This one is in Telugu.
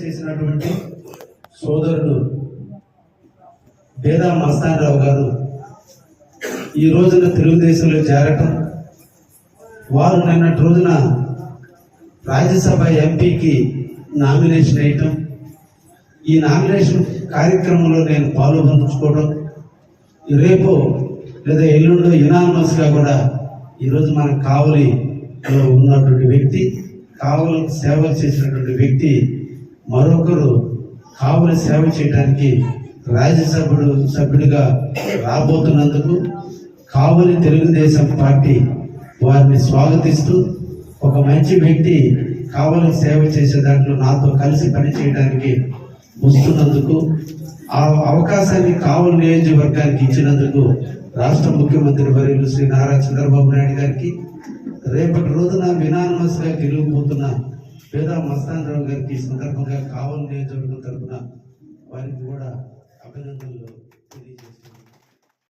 చేసినటువంటి సోదరుడు బేదా మస్తానరావు గారు ఈ రోజున తెలుగుదేశంలో చేరటం వారు నిన్నటి రోజున రాజ్యసభ ఎంపీకి నామినేషన్ వేయటం ఈ నామినేషన్ కార్యక్రమంలో నేను పాల్గొంచుకోవడం రేపు లేదా ఎల్లుండో యునానిమస్గా కూడా ఈరోజు మన కావలిలో ఉన్నటువంటి వ్యక్తి కావలి సేవలు చేసినటువంటి వ్యక్తి మరొకరు కావలి సేవ చేయడానికి రాజ్యసభ్యుడు సభ్యుడిగా రాబోతున్నందుకు కావలి తెలుగుదేశం పార్టీ వారిని స్వాగతిస్తూ ఒక మంచి వ్యక్తి కావలి సేవ చేసే దాంట్లో నాతో కలిసి పనిచేయడానికి వస్తున్నందుకు ఆ అవకాశాన్ని కావలి నియోజకవర్గానికి ఇచ్చినందుకు రాష్ట్ర ముఖ్యమంత్రి వర్యులు శ్రీ నారా చంద్రబాబు నాయుడు గారికి రేపటి రోజున వినానమస్గా గెలిగిపోతున్న పేద మస్తానరావు గారికి ఈ సందర్భంగా కావలి నియోజకవర్గం తరఫున వారికి కూడా అభినందనలు